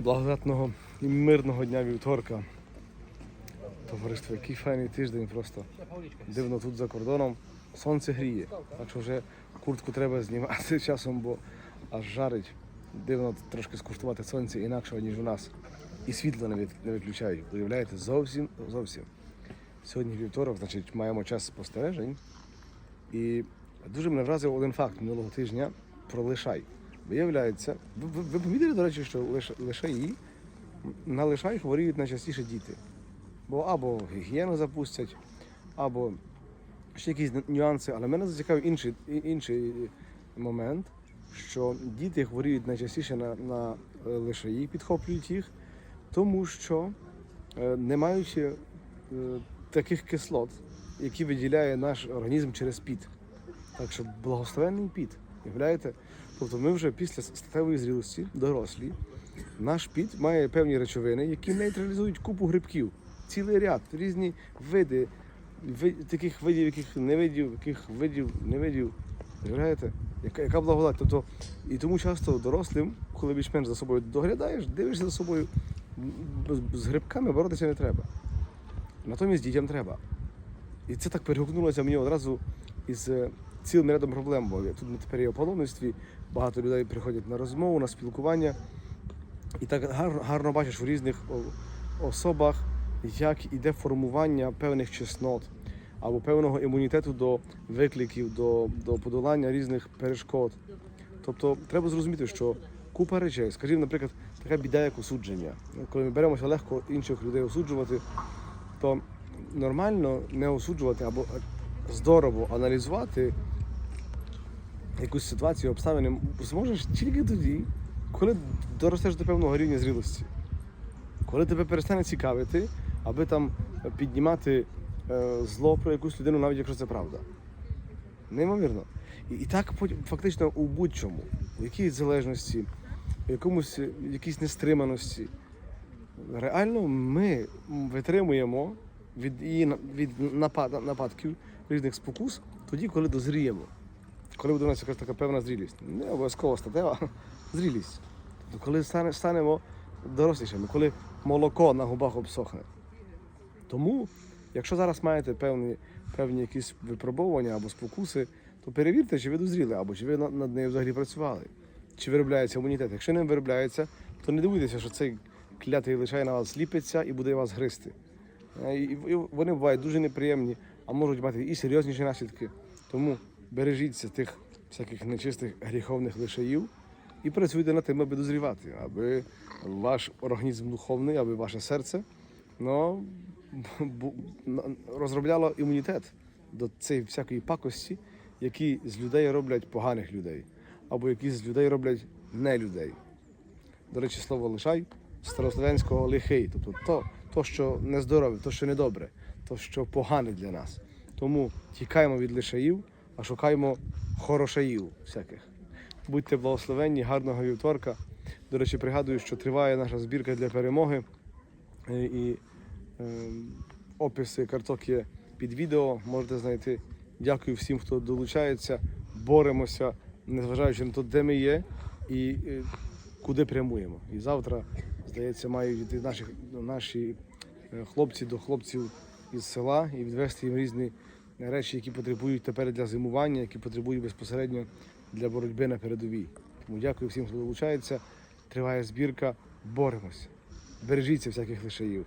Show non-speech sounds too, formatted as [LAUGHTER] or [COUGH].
Благодатного і мирного дня вівторка. Товариство, який файний тиждень просто. Дивно тут за кордоном. Сонце гріє. Так що вже куртку треба знімати [LAUGHS] часом, бо аж жарить. Дивно трошки скуштувати сонце інакше, ніж у нас. І світло не, виключають. Уявляєте, зовсім зовсім. Сьогодні вівторок, значить, маємо час спостережень. І дуже мене вразив один факт минулого тижня про лишай. Виявляється, ви, ви, помітили, до речі, що лиш, лишаї на лишай хворіють найчастіше діти. Бо або гігієну запустять, або ще якісь нюанси. Але мене зацікавив інший, інший момент, що діти хворіють найчастіше на, на е, лишаї, підхоплюють їх, тому що е, не маючи е, таких кислот, які виділяє наш організм через піт. Так що благословенний піт, уявляєте? Тобто ми вже після статевої зрілості, дорослі, наш піт має певні речовини, які нейтралізують купу грибків. Цілий ряд, різні види, ви- таких видів, яких не видів, яких видів, не видів. Уявляєте? Яка, яка благодать? Тобто, і тому часто дорослим, коли більш-менш за собою доглядаєш, дивишся за собою, з- з грибками боротися не треба. Натомість дітям треба. І це так перегукнулося мені одразу із е, цілим рядом проблем, бо тут ми тепер є у паломництві, багато людей приходять на розмову, на спілкування. І так гарно, гарно бачиш в різних особах, як іде формування певних чеснот або певного імунітету до викликів, до, до подолання різних перешкод. Тобто треба зрозуміти, що купа речей, скажімо, наприклад, така біда, як осудження. Коли ми беремося легко інших людей осуджувати, то нормально не осуджувати або здорово аналізувати якусь ситуацію, обставини зможеш тільки тоді, коли доростеш до певного рівня зрілості. Коли тебе перестане цікавити, аби там піднімати е, зло про якусь людину, навіть якщо це правда. Неймовірно. І, і так фактично у будь-чому, у якійсь залежності, в якомусь в якійсь нестриманості. Реально ми витримуємо від її від напад, нападків різних спокус тоді, коли дозріємо. Коли буде у нас якась така певна зрілість. Не обов'язково статева, [LAUGHS] зрілість. Тобто, коли стане, станемо дорослішими, коли молоко на губах обсохне. Тому, якщо зараз маєте певні, певні якісь випробовування або спокуси, то перевірте, чи ви дозріли, або чи ви над нею взагалі працювали, чи виробляється імунітет. Якщо не виробляється, то не дивуйтеся, що цей клятий лишай на вас зліпиться і буде вас гризти. Е, і вони бувають дуже неприємні, а можуть мати і серйозніші наслідки. Тому бережіться тих всяких нечистих гріховних лишаїв і працюйте над тим, аби дозрівати, аби ваш організм духовний, аби ваше серце ну, розробляло імунітет до цієї всякої пакості, які з людей роблять поганих людей, або які з людей роблять не людей. До речі, слово лишай старослов'янського лихий, тобто то, то, що нездорове, то, що недобре, то, що погане для нас. Тому тікаємо від лишаїв, а шукаємо хорошаїв всяких. Будьте благословенні, гарного вівторка. До речі, пригадую, що триває наша збірка для перемоги. Е, І е, описи карток є під відео, можете знайти. Дякую всім, хто долучається. Боремося, незважаючи на те, де ми є і е, куди прямуємо. І завтра, здається, мають йти наші, наші е, хлопці до хлопців із села і відвести їм різні речі, які потребують тепер для зимування, які потребують безпосередньо для боротьби на передовій. Тому дякую всім, хто долучається. Триває збірка. Боремося. Бережіться всяких лишаїв.